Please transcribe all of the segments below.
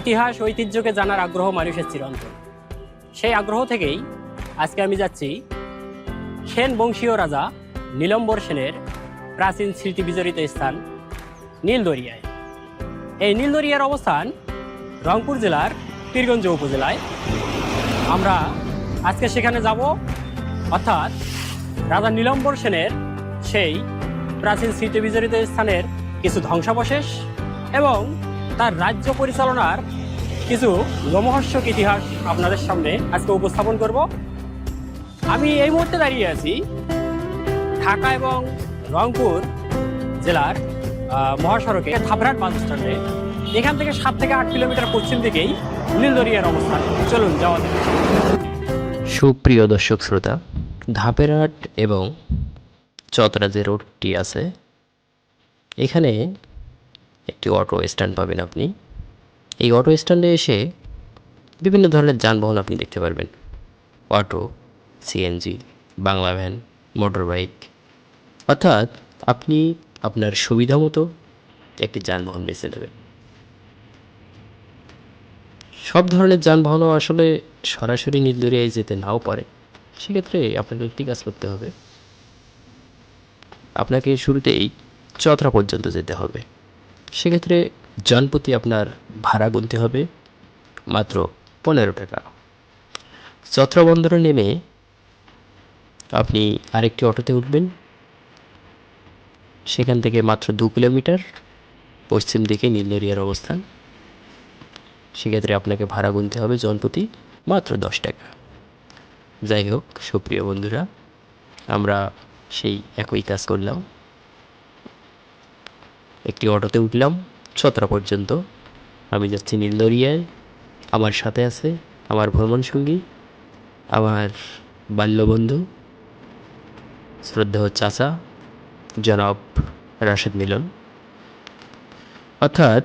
ইতিহাস ঐতিহ্যকে জানার আগ্রহ মানুষের চিরন্তন। সেই আগ্রহ থেকেই আজকে আমি যাচ্ছি সেন বংশীয় রাজা নীলম্বর সেনের প্রাচীন স্মৃতি বিজড়িত স্থান নীলদরিয়ায়। এই নীলদরিয়ার অবস্থান রংপুর জেলার পীরগঞ্জ উপজেলায়। আমরা আজকে সেখানে যাব, অর্থাৎ রাজা নীলম্বর সেনের সেই প্রাচীন স্মৃতি বিজড়িত স্থানের কিছু ধ্বংসাবশেষ এবং তার রাজ্য পরিচালনার কিছু রোমহর্ষক ইতিহাস আপনাদের সামনে আজকে উপস্থাপন করব। আমি এই মুহূর্তে দাঁড়িয়ে আছি ঢাকা এবং রংপুর জেলার মহাসড়কে থাবরাট বাস স্ট্যান্ডে। এখান থেকে সাত থেকে আট কিলোমিটার পশ্চিম দিকেই নীলদরিয়ার অবস্থান। চলুন, যাওয়া যাক। সুপ্রিয় দর্শক শ্রোতা, ধাপেরহাট এবং চতরা যে রোডটি আছে। এখানে একটি অটো স্ট্যান্ড পাবেন আপনি। এই অটো স্ট্যান্ডে এসে বিভিন্ন ধরনের যানবাহন আপনি দেখতে পারবেন। Auto CNG Bangla van motor bike অর্থাৎ আপনি আপনার সুবিধা মতো একটি যানবাহন বেছে নেবেন। সব ধরনের যানবাহনও আসলে সরাসরি নীলদরিয়ায় যেতে নাও পারে। সেক্ষেত্রে আপনাকে একটি কাজ করতে হবে। আপনাকে শুরুতেই চতরা পর্যন্ত যেতে হবে। সেক্ষেত্রে জনপ্রতি আপনার ভাড়া গুনতে হবে মাত্র পনেরো টাকা। চতরা বন্দরে নেমে আপনি আরেকটি অটোতে উঠবেন। সেখান থেকে মাত্র দু কিলোমিটার পশ্চিম দিকে নীলদরিয়ার অবস্থান। সেক্ষেত্রে আপনাকে ভাড়া গুনতে হবে জনপ্রতি মাত্র দশ টাকা। যাই হোক, সুপ্রিয় বন্ধুরা, আমরা সেই একই কাজ করলাম। একটি অটোতে উঠলাম, ছতরা পর্যন্ত। আমি যাচ্ছি নীলদরিয়ায়। আমার সাথে আছে আমার ভ্রমণ সঙ্গী, আমার বাল্যবন্ধু, শ্রদ্ধেয় চাচা, জনাব রাশেদ মিলন। অর্থাৎ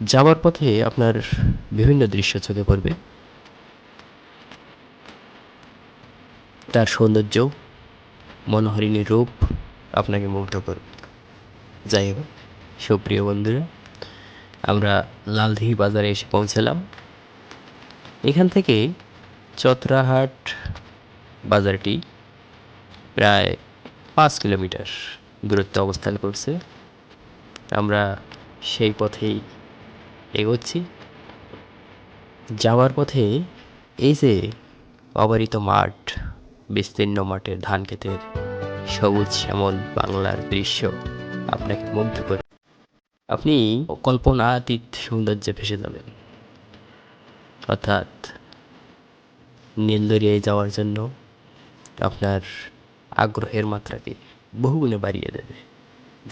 যাওয়ার পথে আপনার বিভিন্ন দৃশ্য চোখে পড়বে। তার সৌন্দর্য মনোহরিণী রূপ আপনাকে মুগ্ধ করবে যাই হোক, সুপ্রিয় বন্ধুরা, আমরা লালদিঘি বাজারে এসে পৌঁছালাম। এখান থেকে চত্রাহাট বাজারটি প্রায় পাঁচ কিলোমিটার দূরত্বে অবস্থান করছে। আমরা সেই পথেই এগোচ্ছি। যাওয়ার পথে এই যে অবারিত মাঠ, বিস্তীর্ণ মাঠের ধান ক্ষেতের সবুজ শ্যামল বাংলার দৃশ্য আপনাকে মুগ্ধ করে। আপনি কল্পনাতীত সৌন্দর্যে ভেসে যাবেন। অর্থাৎ নীলদরিয়ায় যাওয়ার জন্য আপনার আগ্রহের মাত্রাকে বহুগুণে বাড়িয়ে দেবে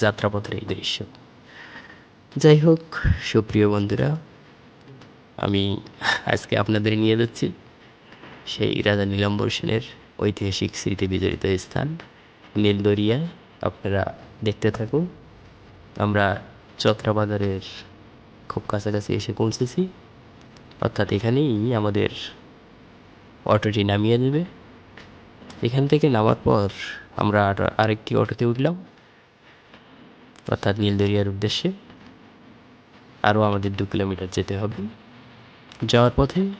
যাত্রাপথের এই দৃশ্য। যাই হোক, সুপ্রিয় বন্ধুরা, আমি আজকে আপনাদের নিয়ে যাচ্ছি সেই রাজা নীলাম্বর সেনের ঐতিহাসিক স্মৃতি বিজড়িত স্থান। নীলদরিয়ায় আপনারা দেখতে থাকুন। আমরা চত্রা বাজারের খুব কাছাকাছি এসে পৌঁছেছি। অর্থাৎ এখানেই আমাদের অটোটি নামিয়ে দেবে। এখান থেকে নামার পর আমরা আরেকটি অটোতে উঠলাম। অর্থাৎ নীলদরিয়ার উদ্দেশ্যে। আরও আমাদের দু কিলোমিটার যেতে হবে। যাওয়ার পথে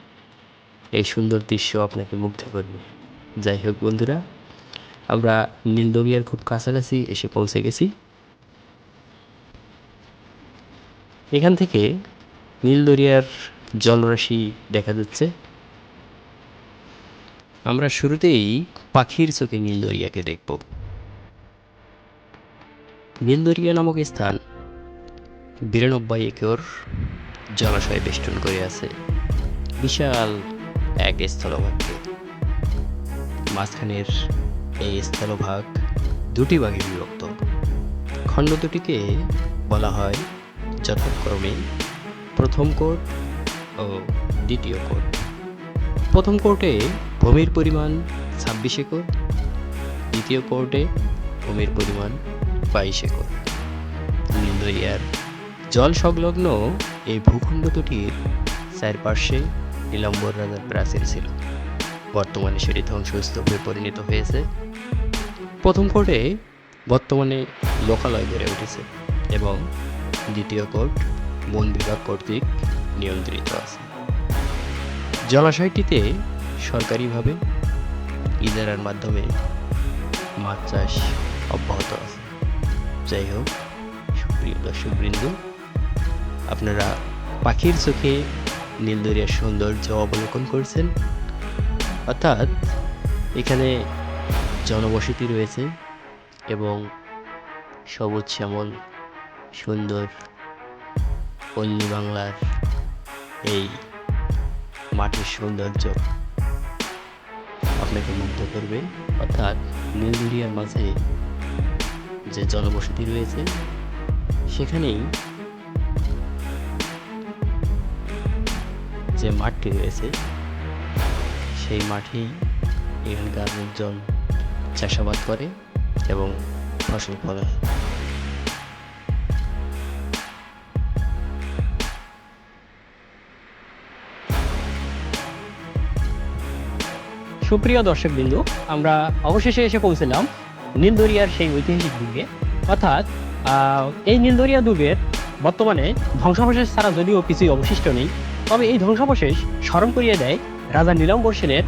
এই সুন্দর দৃশ্য আপনাকে মুগ্ধ করবে। যাই হোক বন্ধুরা আমরা নীলদরিয়ার খুব কাছাকাছি এসে পৌঁছে গেছি। এখান থেকে নীলদরিয়ার জলরাশি দেখা যাচ্ছে। আমরা শুরুতেই পাখির চোখে নীলদরিয়াকে দেখব। নীলদরিয়া নামক স্থান বিরানব্বই একর জলাশয় বেষ্টন করে আছে। বিশাল এক স্থলভাগকে মাঝখানের এই স্থলভাগ দুটি ভাগে বিভক্ত। খণ্ড দুটিকে বলা হয় যথাক্রমে প্রথম কোর্ট ও দ্বিতীয় কোর্ট প্রথম কোর্টে ভূমির পরিমাণ ছাব্বিশ একর দ্বিতীয় কোর্টে ভূমির পরিমাণ বাইশ একর নীলদরিয়ার জল সংলগ্ন এই ভূখণ্ড দুটির চারপাশে নীলম্বর রাজার প্রাচীর ছিল। বর্তমানে সেটি ধ্বংসস্তূপে পরিণত হয়েছে। প্রথম কোর্টে বর্তমানে লোকালয় গড়ে উঠেছে এবং দ্বিতীয় কোর্ট বন বিভাগ কর্তৃক নিয়ন্ত্রিত আছে। জলাশয়টিতে সরকারিভাবে ইজারার মাধ্যমে মাছ চাষ অব্যাহত আছে। যাই হোক, সুপ্রিয় দর্শকবৃন্দ, আপনারা পাখির চোখে নীলদরিয়ার সৌন্দর্য অবলোকন করছেন। অর্থাৎ এখানে জনবসতি রয়েছে এবং সবুজ শ্যামল, সুন্দর পল্লী বাংলার এই মাটির সৌন্দর্য আপনাকে মুগ্ধ করবে। অর্থাৎ নীলদরিয়ার মাঝে যে জনবসতি রয়েছে, সেখানেই যে মাঠটি রয়েছে সেই মাঠেই এখানকার লোকজন চাষাবাদ করে এবং ফসল ফলায়। সুপ্রিয় দর্শকবৃন্দ, আমরা অবশেষে এসে পৌঁছলাম নীলদরিয়ার সেই ঐতিহাসিক দুর্গে। অর্থাৎ এই নীলদরিয়া দুর্গের বর্তমানে ধ্বংসাবশেষ ছাড়া যদিও কিছুই অবশিষ্ট নেই, তবে এই ধ্বংসাবশেষ স্মরণ করিয়ে দেয় রাজা নীলম্বর সেনের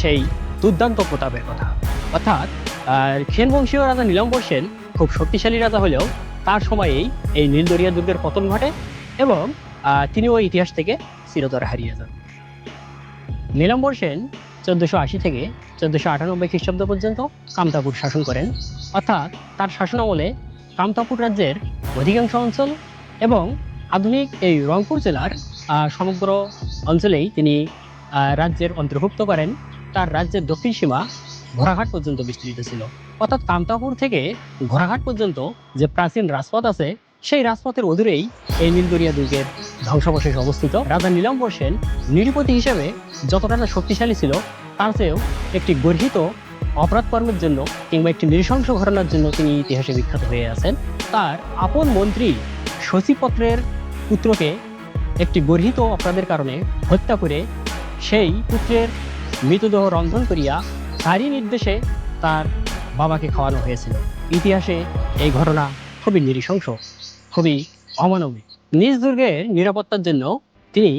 সেই দুর্দান্ত প্রতাপের কথা। অর্থাৎ সেন বংশীয় রাজা নীলম্বর সেন খুব শক্তিশালী রাজা হলেও তার সময়েই এই নীলদরিয়া দুর্গের পতন ঘটে এবং আহ, ওই ইতিহাস থেকে চিরতরে হারিয়ে যান। নীলম্বর সেন চোদ্দোশো আশি থেকে চোদ্দোশো আটানব্বই খ্রিস্টাব্দ পর্যন্ত কামতাপুর শাসন করেন। অর্থাৎ তার শাসন আমলে কামতাপুর রাজ্যের অধিকাংশ অঞ্চল এবং আধুনিক এই রংপুর জেলার সমগ্র অঞ্চলেই তিনি রাজ্যের অন্তর্ভুক্ত করেন, তার রাজ্যের দক্ষিণ সীমা ঘোড়াঘাট পর্যন্ত বিস্তৃত ছিল। অর্থাৎ কামতাপুর থেকে ঘোড়াঘাট পর্যন্ত যে প্রাচীন রাজপথ আছে, সেই রাজপথের অদূরেই এই নীলদরিয়া দুর্গের ধ্বংসাবশেষ অবস্থিত। রাজা নীলাম্বর সেন নিরুপতি হিসেবে যতটা না শক্তিশালী ছিল, তার চেয়েও একটি গর্হিত অপরাধ কর্মের জন্য কিংবা একটি নৃশংস ঘটনার জন্য তিনি ইতিহাসে বিখ্যাত হয়ে আছেন। তার আপন মন্ত্রী শশীপত্রের পুত্রকে একটি গর্হিত অপরাধের কারণে হত্যা করে সেই পুত্রের মৃতদেহ রন্ধন করিয়া তারই নির্দেশে তার বাবাকে খাওয়ানো হয়েছিল। ইতিহাসে এই ঘটনা খুবই নিরিশংস খুবই অমানবিক। নিজ দুর্গের নিরাপত্তার জন্য তিনি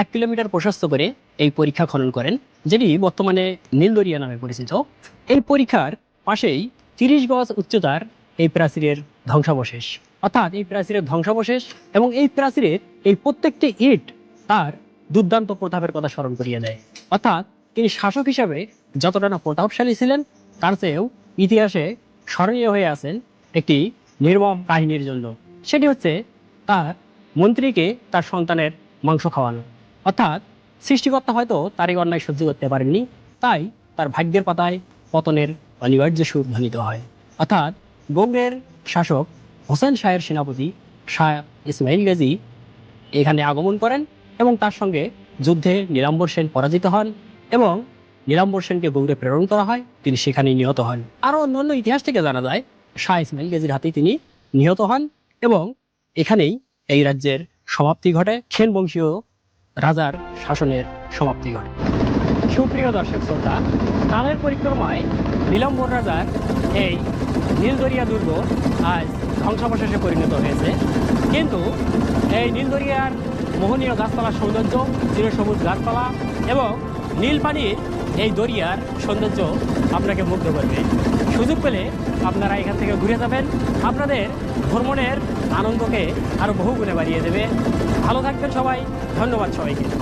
এক কিলোমিটার প্রশস্ত করে এই পরীক্ষা খনন করেন, যেটি বর্তমানে নীলদরিয়া নামে পরিচিত। এই পরীক্ষার পাশেই তিরিশ গজ উচ্চতার এই প্রাচীরের ধ্বংসাবশেষ। অর্থাৎ এই প্রাচীরের ধ্বংসাবশেষ এবং এই প্রাচীরের এই প্রত্যেকটি ইট তার দুর্দান্ত প্রতাপের কথা স্মরণ করিয়ে দেয়। অর্থাৎ তিনি শাসক হিসাবে যতটা না প্রতাপশালী ছিলেন, তার চেয়েও ইতিহাসে স্মরণীয় হয়ে আছেন একটি নির্মম কাহিনীর জন্য। সেটি হচ্ছে তার মন্ত্রীকে তার সন্তানের মাংস খাওয়ানো। অর্থাৎ সৃষ্টিকর্তা হয়তো তার এই অন্যায় সহ্য করতে পারেননি, তাই তার ভাগ্যের পাতায় পতনের অনিবার্য সুর ধ্বনিত হয়। অর্থাৎ বঙ্গের শাসক হোসেন শাহের সেনাপতি শাহ ইসমাইল গাজী এখানে আগমন করেন। এবং তার সঙ্গে যুদ্ধে নীলাম্বর সেন পরাজিত হন এবং নীলাম্বর সেনকে গৌড়ে প্রেরণ করা হয়, তিনি সেখানে নিহত হন। আরও অন্যান্য ইতিহাস থেকে জানা যায়, শাহ ইসমাইল গাজীর হাতেই তিনি নিহত হন এবং এখানেই এই রাজ্যের সমাপ্তি ঘটে। সেন বংশীয় রাজার শাসনের সমাপ্তি ঘটে। সুপ্রিয় দর্শক শ্রোতা, কালের পরিক্রমায় নীলম্বর রাজার এই নীলদরিয়া দুর্গ আজ ধ্বংসাবশেষে পরিণত হয়েছে। কিন্তু এই নীলদরিয়ার মোহনীয় গাছপালার সৌন্দর্য, চিরসবুজ গাছপালা এবং নীল পানির এই দরিয়ার সৌন্দর্য আপনাকে মুগ্ধ করবে। সুযোগ পেলে আপনারা এখান থেকে ঘুরে যাবেন। আপনাদের ভ্রমণের আনন্দকে আরও বহু গুণে বাড়িয়ে দেবে। ভালো থাকবেন সবাই। ধন্যবাদ সবাইকে।